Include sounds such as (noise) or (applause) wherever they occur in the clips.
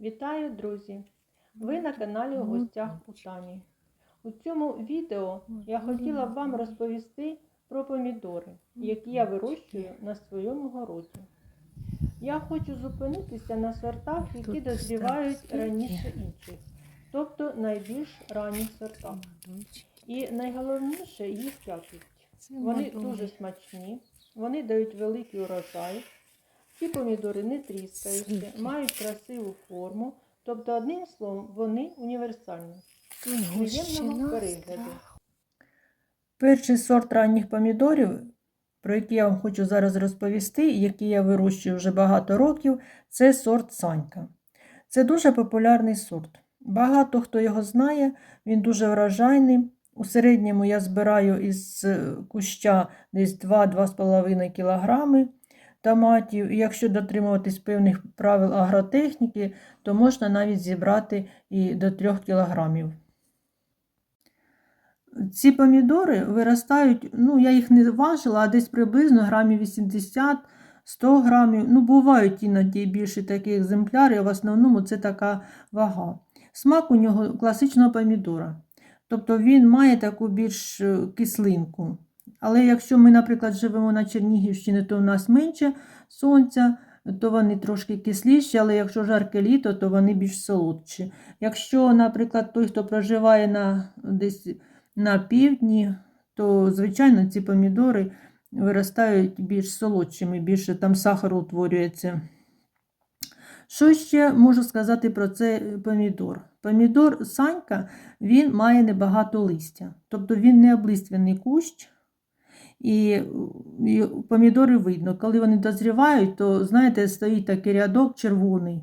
Вітаю, друзі! Ви на каналі у гостях у Тані. У цьому відео я хотіла б вам розповісти про помідори, які я вирощую на своєму городі. Я хочу зупинитися на сортах, які дозрівають раніше інших, тобто найбільш ранніх сортах. І найголовніше їх якість. Вони дуже смачні, вони дають великий урожай. Ці помідори не тріскаються, мають красиву форму. Тобто, одним словом, вони універсальні. Приємного перегляду. Перший сорт ранніх помідорів, про який я вам хочу зараз розповісти, який я вирощую вже багато років, це сорт Санька. Це дуже популярний сорт. Багато хто його знає, він дуже вражайний. У середньому я збираю із куща десь 2-2,5 кг томатів. Якщо дотримуватись певних правил агротехніки, то можна навіть зібрати і до 3 кілограмів. Ці помідори виростають, ну я їх не важила, а десь приблизно грамів 80-100 грамів. Ну, бувають іноді більші такі екземпляри, в основному це така вага. Смак у нього класичного помідора. Тобто він має таку більш е, кислинку. Але якщо ми, наприклад, живемо на Чернігівщині, то в нас менше сонця, то вони трошки кисліші, але якщо жарке літо, то вони більш солодші. Якщо, наприклад, той, хто проживає на, десь на півдні, то, звичайно, ці помідори виростають більш солодшими, більше там сахару утворюється. Що ще можу сказати про цей помідор? Помідор Санька він має небагато листя, тобто він не облиственний кущ, і, помідори видно. Коли вони дозрівають, то, знаєте, стоїть такий рядок червоний.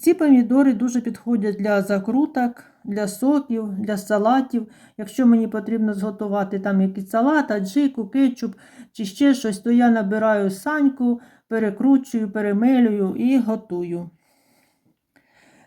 Ці помідори дуже підходять для закруток, для соків, для салатів. Якщо мені потрібно зготувати там якийсь салат, аджику, кетчуп чи ще щось, то я набираю саньку, перекручую, перемелюю і готую.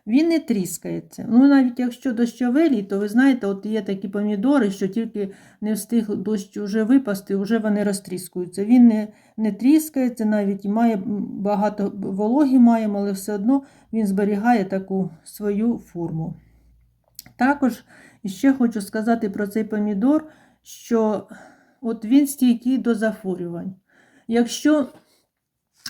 Він не тріскається. Ну, навіть якщо дощове літо, ви знаєте, от є такі помідори, що тільки не встиг дощ вже випасти, вже вони розтріскуються. Він не, не тріскається, навіть має багато вологи маємо, але все одно він зберігає таку свою форму. Також ще хочу сказати про цей помідор, що от він стійкий до захворювань. Якщо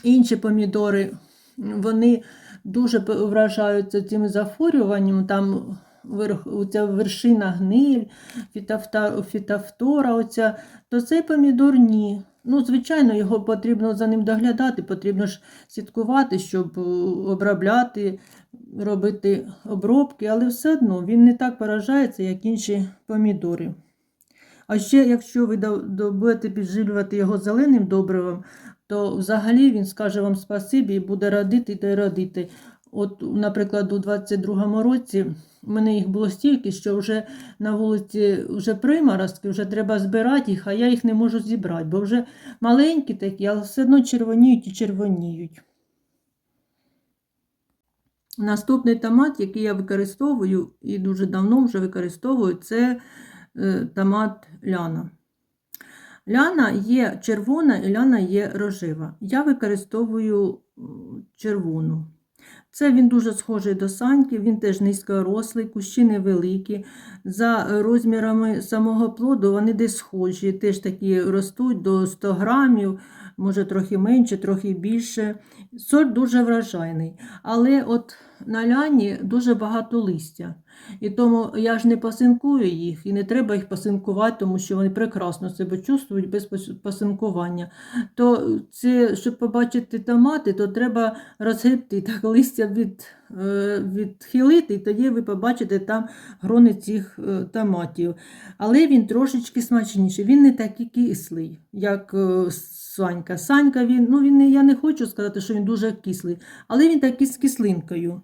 інші помідори, вони дуже вражаються цим захворюванням, там оця вершина гниль, фітофтора, оця, то цей помідор ні. Ну, звичайно, його потрібно за ним доглядати, потрібно ж слідкувати, щоб е, обробляти, робити обробки, але все одно він не так поражається, як інші помідори. А ще, якщо ви будете підживлювати його зеленим добривом, то взагалі він скаже вам спасибі і буде радити та радити. От, наприклад, у 22-му році в мене їх було стільки, що вже на вулиці вже приморозки, вже треба збирати їх, а я їх не можу зібрати, бо вже маленькі такі, але все одно червоніють і червоніють. Наступний томат, який я використовую і дуже давно вже використовую, це е, томат ляна. Ляна є червона і ляна є рожева. Я використовую червону. Це він дуже схожий до саньки, він теж низькорослий, кущі невеликі. За розмірами самого плоду вони десь схожі, теж такі ростуть до 100 грамів, може трохи менше, трохи більше. Сорт дуже вражайний. Але от на ляні дуже багато листя. І тому я ж не пасинкую їх, і не треба їх пасинкувати, тому що вони прекрасно себе чувствують без пасинкування. То це, щоб побачити томати, то треба розгребти (laughs) так листя від, е, відхилити, і тоді ви побачите там грони цих е, томатів. Але він трошечки смачніший, він не такий кислий, як е, Санька. Санька він, ну він не, я не хочу сказати, що він дуже кислий, але він такий з кислинкою.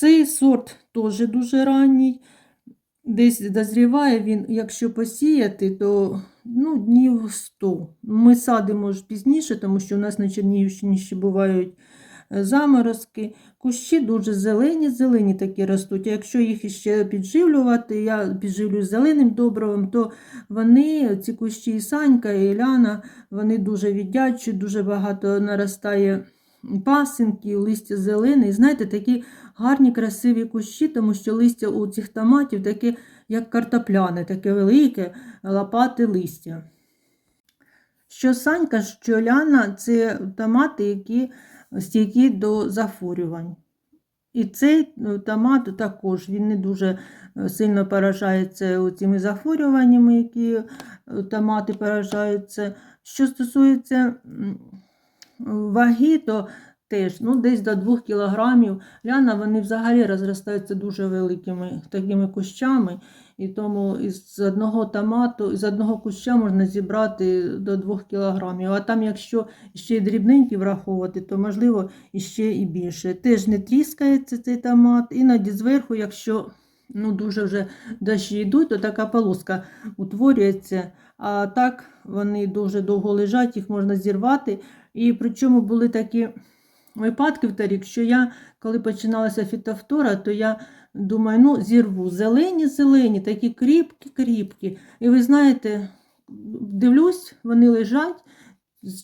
Цей сорт теж дуже ранній. Десь дозріває він, якщо посіяти, то ну, днів 100. Ми садимо ж пізніше, тому що у нас на Чернігівщині ще бувають е, заморозки. Кущі дуже зелені, зелені такі ростуть. А якщо їх ще підживлювати, я підживлюю зеленим добривом, то вони, ці кущі і Санька, і Іляна, вони дуже віддячі, дуже багато наростає пасинки, листя зелене. І знаєте, такі гарні, красиві кущі, тому що листя у цих томатів таке, як картопляне, таке велике, лопате листя. Що Санька, що Ляна це томати, які стійкі до захворювань. І цей ну, томат також він не дуже е, сильно поражається цими захворюваннями, які е, томати поражаються. Що стосується ваги, то теж ну, десь до 2 кілограмів. Ляна вони взагалі розростаються дуже великими такими кущами. І тому із одного томату, з одного куща можна зібрати до 2 кілограмів. А там, якщо ще й дрібненькі враховувати, то можливо іще і більше. Теж не тріскається цей томат. Іноді зверху, якщо ну, дуже вже дощі йдуть, то така полоска утворюється. А так вони дуже довго лежать, їх можна зірвати. І причому були такі випадки в торік, що я, коли починалася фітофтора, то я думаю, ну, зірву. Зелені-зелені, такі кріпкі-кріпкі. І ви знаєте, дивлюсь, вони лежать.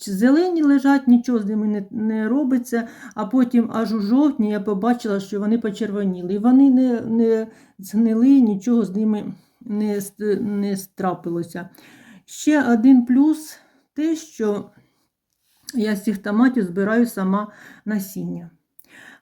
Зелені лежать, нічого з ними не, не робиться, а потім аж у жовтні я побачила, що вони почервоніли. І вони не, не згнили, нічого з ними не, не страпилося. Ще один плюс те, що я з цих томатів збираю сама насіння.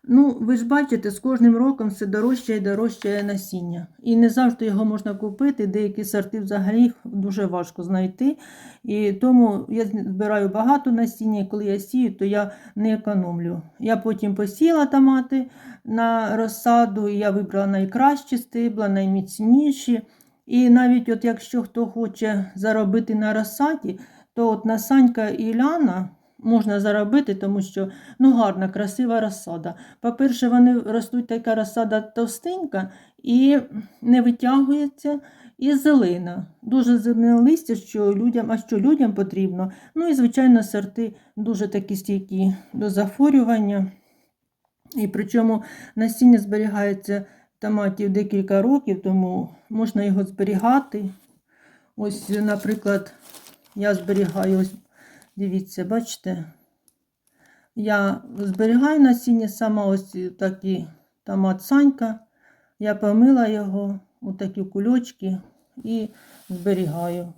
Ну, ви ж бачите, з кожним роком все дорожче і дорожче насіння. І не завжди його можна купити, деякі сорти взагалі дуже важко знайти. І тому я збираю багато насіння, і коли я сію, то я не економлю. Я потім посіяла томати на розсаду, і я вибрала найкращі стебла, найміцніші. І навіть от якщо хто хоче заробити на розсаді, то от на Санька і Ляна можна заробити, тому що ну, гарна, красива розсада. По-перше, вони ростуть така розсада товстенька і не витягується, і зелена. Дуже зелене листя, що людям, а що людям потрібно. Ну і, звичайно, сорти дуже такі стійкі до захворювання. І причому насіння зберігається томатів декілька років, тому можна його зберігати. Ось, наприклад, я зберігаю, ось, дивіться, бачите, я зберігаю насіння сама ось такі томат Санька. Я помила його у такі кульочки і зберігаю.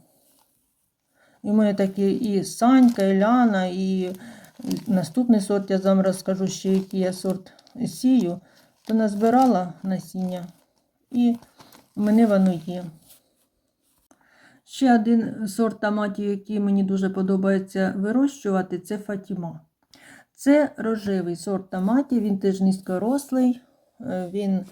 І в мене такі і Санька, і Ляна, і наступний сорт, я вам розкажу ще, який я сорт сію, то назбирала насіння, і в мене воно є. Ще один сорт томатів, який мені дуже подобається вирощувати, це Фатіма. Це рожевий сорт томатів, він теж низькорослий, е, він,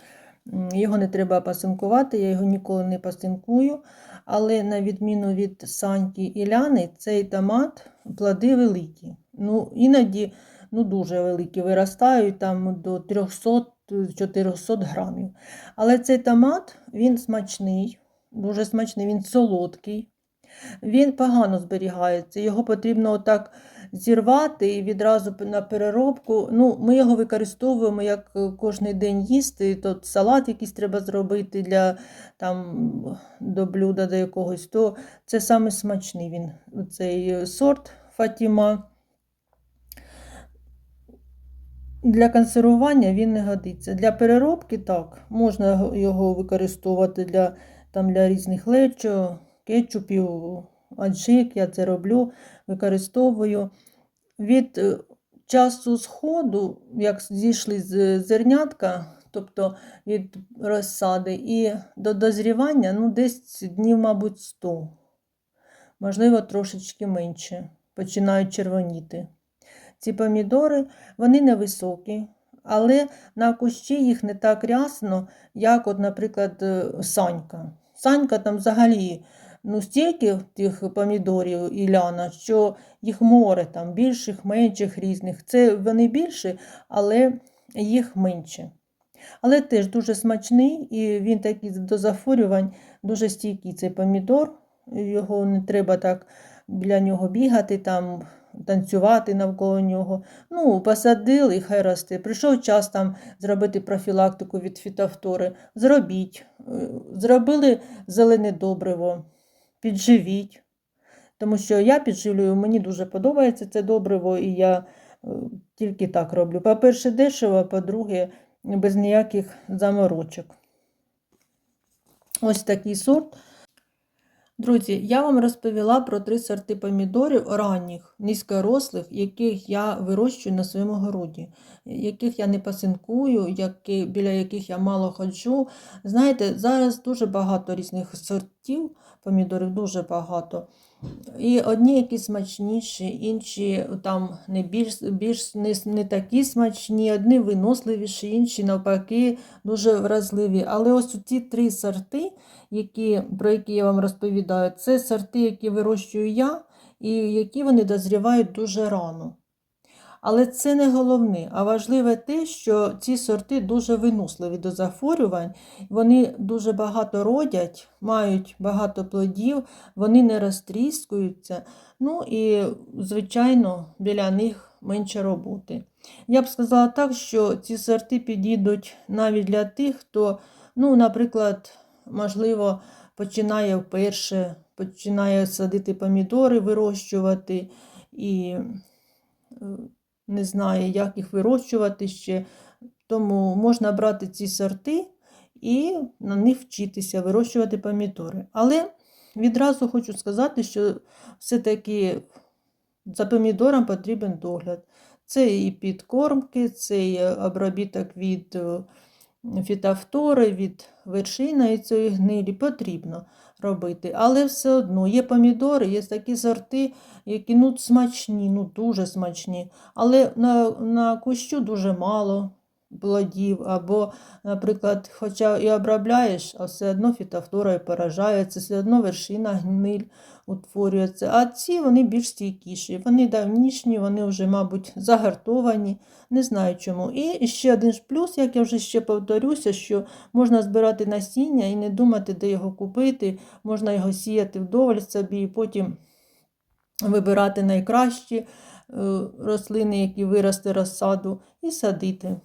його не треба пасинкувати, я його ніколи не пасинкую. Але на відміну від саньки і ляни, цей томат плоди великі. Ну, іноді ну, дуже великі виростають там до 300-400 грамів. Але цей томат він смачний, дуже смачний, він солодкий. Він погано зберігається, його потрібно отак зірвати і відразу на переробку. Ну, Ми його використовуємо як е, кожен день їсти. То салат якийсь треба зробити для, там, до блюда до якогось, то це саме смачний він, цей сорт Фатіма. Для консервування він не годиться. Для переробки так, можна його використовувати для, там, для різних лечо, кетчупів, аджик, я це роблю, використовую. Від е, часу сходу, як зійшли з зернятка, тобто від розсади, і до дозрівання, ну, десь днів, мабуть, 100, можливо, трошечки менше, починають червоніти. Ці помідори, вони невисокі, але на кущі їх не так рясно, як, от, наприклад, е, санька. Санька там взагалі ну, стільки тих помідорів і ляна, що їх море, там більших, менших різних. Це вони більші, але їх менше. Але теж дуже смачний, і він такий до захворювань дуже стійкий цей помідор. Його не треба так біля нього бігати, там, танцювати навколо нього. Ну, посадили, хай росте. Прийшов час там зробити профілактику від фітофтори. Зробіть. Е, Зробили зелене добриво, підживіть. Тому що я підживлюю, мені дуже подобається це добриво, і я Е, Тільки так роблю. По-перше, дешево, по-друге, без ніяких заморочок. Ось такий сорт. Друзі, я вам розповіла про три сорти помідорів ранніх, низькорослих, яких я вирощую на своєму городі, яких я не пасинкую, які, біля яких я мало ходжу. Знаєте, зараз дуже багато різних сортів помідорів, дуже багато. І одні якісь смачніші, інші там не більш, більш не, не такі смачні, одні виносливіші, інші навпаки дуже вразливі. Але ось ці три сорти, які, про які я вам розповідаю, це сорти, які вирощую я, і які вони дозрівають дуже рано. Але це не головне, а важливе те, що ці сорти дуже виносливі до захворювань, вони дуже багато родять, мають багато плодів, вони не розтріскуються. Ну і, звичайно, біля них менше роботи. Я б сказала так, що ці сорти підійдуть навіть для тих, хто, ну, наприклад, можливо, починає вперше, починає садити помідори, вирощувати і е, не знає, як їх вирощувати ще. Тому можна брати ці сорти і на них вчитися вирощувати помідори. Але відразу хочу сказати, що все-таки за помідором потрібен догляд. Це і підкормки, це і обробіток від е, фітофтори, від вершини цієї гнилі потрібно робити. Але все одно є помідори, є такі сорти, які ну, смачні, ну дуже смачні. Але на, на кущу дуже мало плодів. Або, наприклад, хоча і обробляєш, а все одно фітофтора і поражається, все одно вершина гниль утворюється. А ці вони більш стійкіші. Вони давнішні, вони вже, мабуть, загартовані. Не знаю чому. І ще один ж плюс, як я вже ще повторюся, що можна збирати насіння і не думати, де його купити. Можна його сіяти вдоволь собі і потім вибирати найкращі е, рослини, які виросте розсаду, і садити.